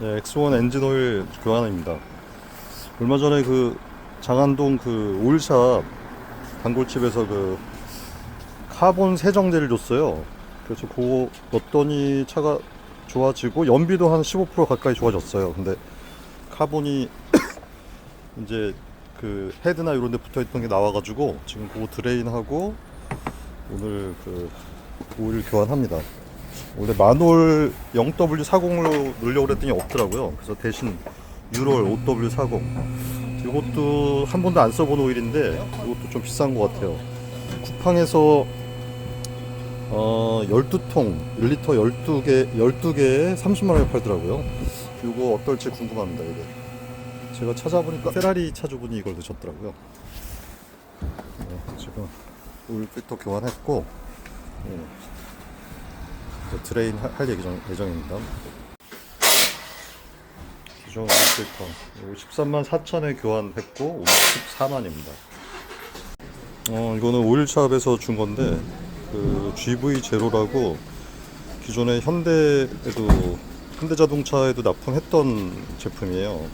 네, X1 엔진 오일 교환입니다. 얼마 전에 그 장안동 그 오일샵 단골집에서 그 카본 세정제를 줬어요. 그래서 그거 넣었더니 차가 좋아지고 연비도 한 15% 가까이 좋아졌어요. 근데 카본이 이제 그 헤드나 이런 데 붙어 있던 게 나와가지고 지금 그거 드레인하고 오늘 그 오일 교환합니다. 원래 만올 0W40으로 넣으려고 그랬더니 없더라고요. 그래서 대신 유롤 5W40. 이것도 한 번도 안 써본 오일인데 이것도 좀 비싼 것 같아요. 쿠팡에서 어 12통 1리터 12개 12개에 30만 원에 팔더라고요. 이거 어떨지 궁금합니다. 이게 제가 찾아보니까 페라리 차주분이 이걸 넣으셨더라고요. 네, 지금 오일 필터 교환했고 네. 드레인 하- 할 예정, 예정입니다. 기존 오일 필터 13만 4천에 교환했고 오늘 14만입니다. 어 이거는 오일샵에서 준 건데 그 GV 제로라고 기존에 현대에도 현대자동차에도 납품했던 제품이에요.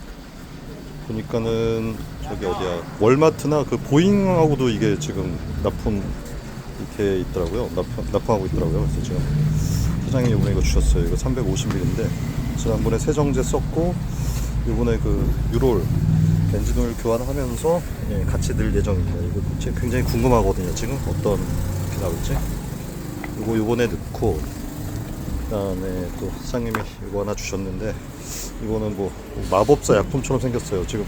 보니까는 저기 어디야 월마트나 그 보잉하고도 이게 지금 납품 이렇게 있더라고요. 납품, 납품하고 있더라고요. 그래서 지금 사장님 이번에 이거 주셨어요. 이거 350ml인데 지난번에 세정제 썼고 이번에 그 유롤 엔진오일 교환하면서 예, 같이 넣을 예정입니다. 이거 굉장히 궁금하거든요. 지금 어떤 게 나올지. 이거 이번에 넣고 그다음에 또 사장님이 이거 하나 주셨는데 이거는 뭐 마법사 약품처럼 생겼어요. 지금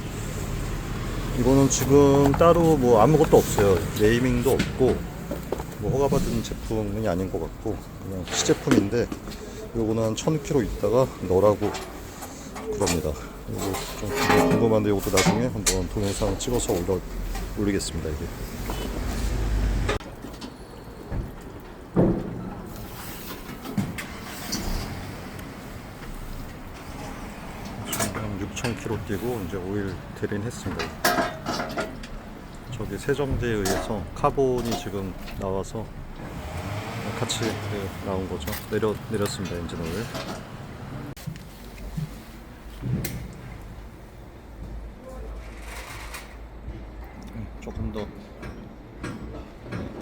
이거는 지금 따로 뭐 아무것도 없어요. 네이밍도 없고 뭐 허가받은 제품이 아닌 것 같고 그냥 시제품인데 요거는 한 1000km 있다가 넣으라고 그럽니다. 이거 좀 궁금한데 이것도 나중에 한번 동영상 찍어서 올려 올리겠습니다. 이게. 한 6,000km 뛰고 이제 오일 드린 했습니다. 저기 세정제에 의해서 카본이 지금 나와서 같이 그 나온 거죠. 내려 내렸습니다 엔진 오일. 음, 조금 더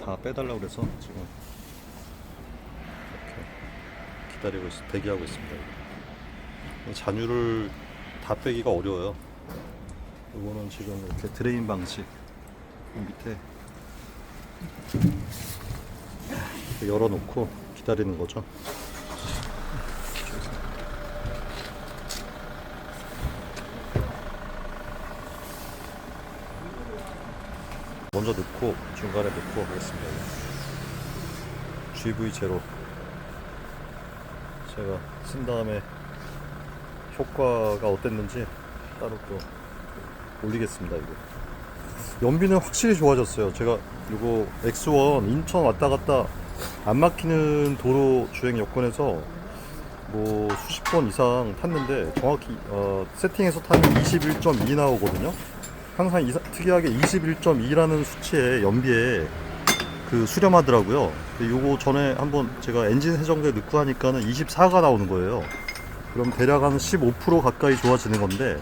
다 빼달라고 그래서 지금 이렇게 기다리고 있, 대기하고 있습니다. 이 잔유를 다 빼기가 어려워요. 이거는 지금 이렇게 드레인 방식 이 밑에 열어놓고 기다리는 거죠. 먼저 넣고 중간에 넣고 하겠습니다. GV 제로 제가 쓴 다음에 효과가 어땠는지 따로 또 올리겠습니다. 이거. 연비는 확실히 좋아졌어요. 제가 이거 X1 인천 왔다 갔다 안 막히는 도로 주행 여건에서 뭐 수십 번 이상 탔는데 정확히 어, 세팅해서 타면 21.2 나오거든요. 항상 이사- 특이하게 21.2라는 수치에 연비에 그 수렴하더라고요. 요거 전에 한번 제가 엔진 세정제 넣고 하니까는 24가 나오는 거예요. 그럼 대략 한 15% 가까이 좋아지는 건데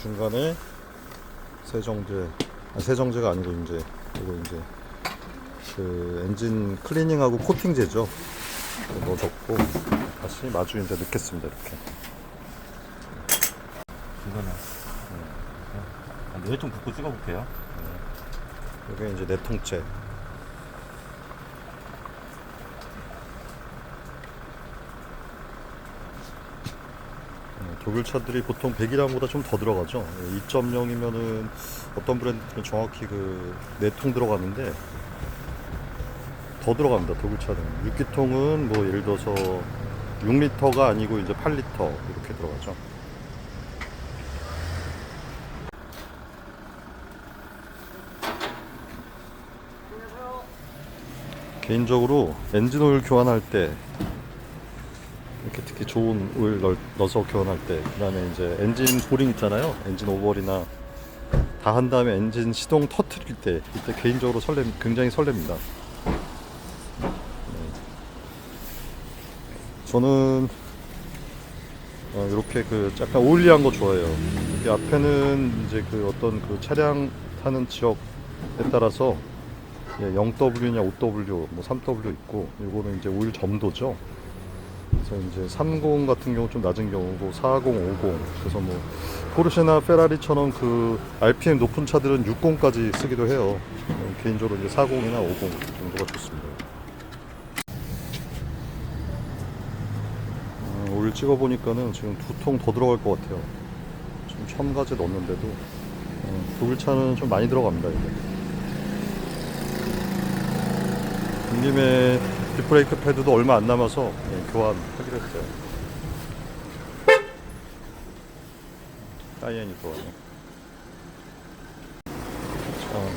중간에 세정제 아, 세정제가 아니고 이제 이거 이제 그 엔진 클리닝하고 코팅제죠. 넣어줬고 다시 마주 이제 넣겠습니다 이렇게. 이거는 아, 네. 좀 붓고 찍어볼게요. 이게 이제 네 통째. 음, 독일 차들이 보통 100이랑보다 좀 더 들어가죠. 2.0이면은 어떤 브랜드는 정확히 그 4통 들어가는데 더 들어갑니다. 독일 차는 6기통은 뭐 예를 들어서 6리터가 아니고 이제 8리터 이렇게 들어가죠. 개인적으로 엔진 오일 교환할 때 이렇게 특히 좋은 오일 넣, 넣어서 교환할 때 그 다음에 이제 엔진 보링 있잖아요 엔진 오버리나 다 한 다음에 엔진 시동 터트릴 때 이때 개인적으로 설렘 굉장히 설렙니다 네. 저는 어, 이렇게 그 약간 오일리한 거 좋아해요. 이 앞에는 이제 그 어떤 그 차량 타는 지역에 따라서 예, 0W냐 5W, 뭐 3W 있고 이거는 이제 오일 점도죠. 그래서 이제 30 같은 경우 좀 낮은 경우고 40, 50 그래서 뭐 포르쉐나 페라리처럼 그 RPM 높은 차들은 60까지 쓰기도 해요. 저는 개인적으로 이제 40이나 50 정도가 좋습니다. 음, 오일 찍어 보니까는 지금 두 통 더 들어갈 것 같아요. 지금 첨가제 넣었는데도 음, 독일 차는 좀 많이 들어갑니다. 이게. 님의 뒷브레이크 패드도 얼마 안 남아서 예, 교환하기로 했어요. 사이엔이 들어와요. 자,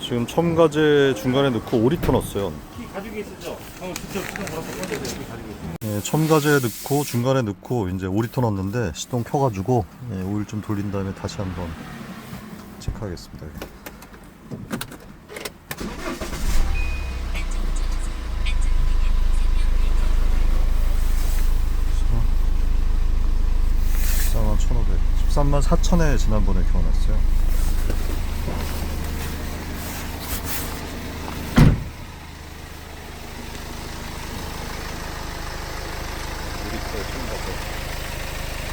지금 첨가제 중간에 넣고 5리터 넣었어요. 키 가지고 있었죠? 한번 직접 시동 걸어서 꺼내세요. 키 가지고 있어요. 예, 첨가제 넣고 중간에 넣고 이제 5리터 넣었는데 시동 켜가지고 예, 오일 좀 돌린 다음에 다시 한번 체크하겠습니다. 만 1,500, 13만 4천에 지난번에 교환했어요.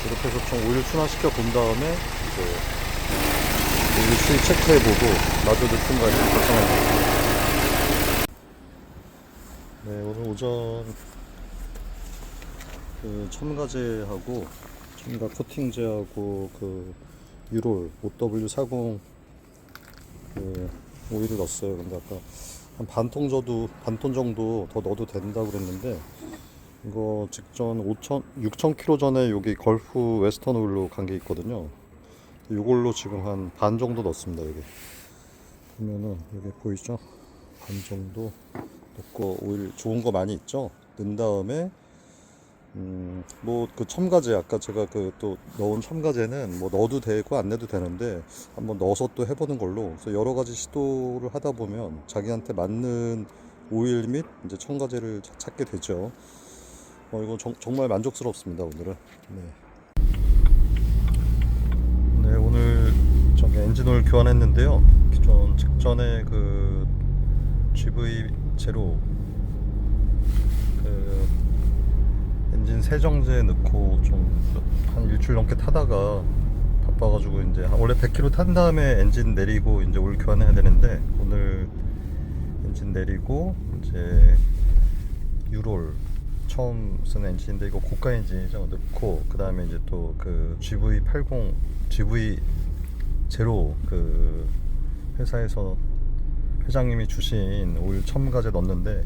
이렇게 해서 좀 오일 순환시켜 본 다음에 이제 오일 수위 체크해보고 넣든가 이렇게 결정합니다. 네, 오늘 오전 그 첨가제하고 첨가 코팅제하고 그 유롤 5W40 그 오일을 넣었어요. 근데 아까 한 반통 정도 반톤 정도 더 넣어도 된다고 그랬는데 이거 직전 5천 6천 킬로 전에 여기 걸프 웨스턴 오일로 간 게 있거든요. 이걸로 지금 한 반 정도 넣습니다. 여기 보면은 여기 보이죠? 반 정도 넣고 오일 좋은 거 많이 있죠? 넣은 다음에 음, 뭐 그 첨가제 아까 제가 그 또 넣은 첨가제는 뭐 넣어도 되고 안 넣어도 되는데 한번 넣어서 또 해보는 걸로 그래서 여러 가지 시도를 하다 보면 자기한테 맞는 오일 및 이제 첨가제를 차- 찾게 되죠. 어, 이거 정, 정말 만족스럽습니다 오늘은. 네. 네 오늘 저기 엔진오일 교환했는데요. 기존 직전에 그 GV 제로 그 엔진 세정제 넣고 좀 한 일주일 넘게 타다가 바빠가지고 이제 한- 원래 100km 탄 다음에 엔진 내리고 이제 올 교환해야 되는데 오늘 엔진 내리고 이제 유롤 처음 쓰는 엔진인데 이거 고가 엔진이죠 넣고 그 다음에 이제 또 그 GV80 GV 제로 그 회사에서 회장님이 주신 오일 첨가제 넣었는데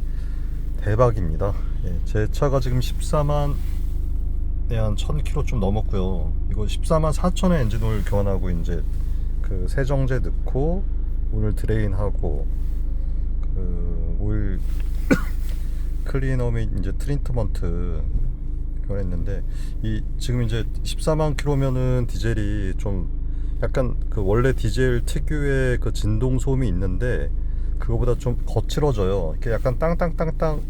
대박입니다. 예, 제 차가 지금 14만 한 1000km 좀 넘었고요. 이거 14만 4천에 엔진 오일 교환하고 이제 그 세정제 넣고 오늘 드레인하고 그 오일 클리너 및 이제 트리트먼트 교환했는데 이 지금 이제 14만 킬로면은 디젤이 좀 약간 그 원래 디젤 특유의 그 진동 소음이 있는데 그거보다 좀 거칠어져요. 이렇게 약간 땅땅땅땅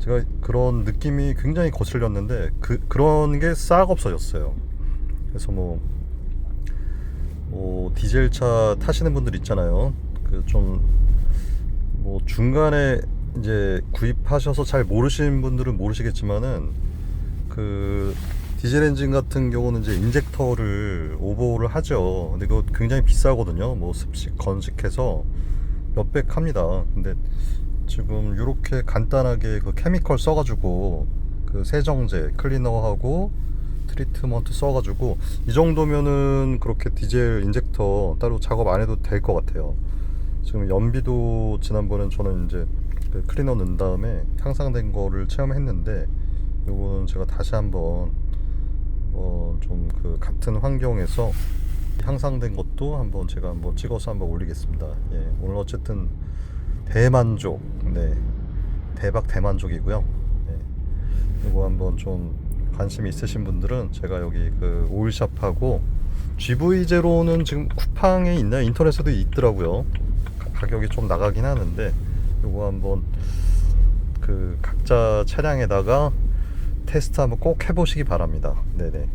제가 그런 느낌이 굉장히 거칠렸는데 그 그런 게 싹 없어졌어요. 그래서 뭐, 뭐 디젤 차 타시는 분들 있잖아요. 그 좀 뭐 중간에 이제 구입하셔서 잘 모르시는 분들은 모르시겠지만은 그 디젤 엔진 같은 경우는 이제 인젝터를 오버를 하죠. 근데 그거 굉장히 비싸거든요. 뭐 습식 건식해서 몇백 합니다. 근데 지금 이렇게 간단하게 그 케미컬 써가지고 그 세정제 클리너하고 트리트먼트 써가지고 이 정도면은 그렇게 디젤 인젝터 따로 작업 안 해도 될 것 같아요. 지금 연비도 지난번엔 저는 이제 그 클리너 넣은 다음에 향상된 거를 체험했는데 요거는 제가 다시 한번 어 좀 그 같은 환경에서 향상된 것도 한번 제가 한번 찍어서 한번 올리겠습니다. 예, 오늘 어쨌든 대만족, 네, 대박 대만족이고요. 예, 이거 한번 좀 관심 있으신 분들은 제가 여기 그 오일샵하고 GV 제로는 지금 쿠팡에 있나요? 인터넷에도 있더라고요. 가- 가격이 좀 나가긴 하는데 이거 한번 그 각자 차량에다가 테스트 한번 꼭 해보시기 바랍니다. 네네.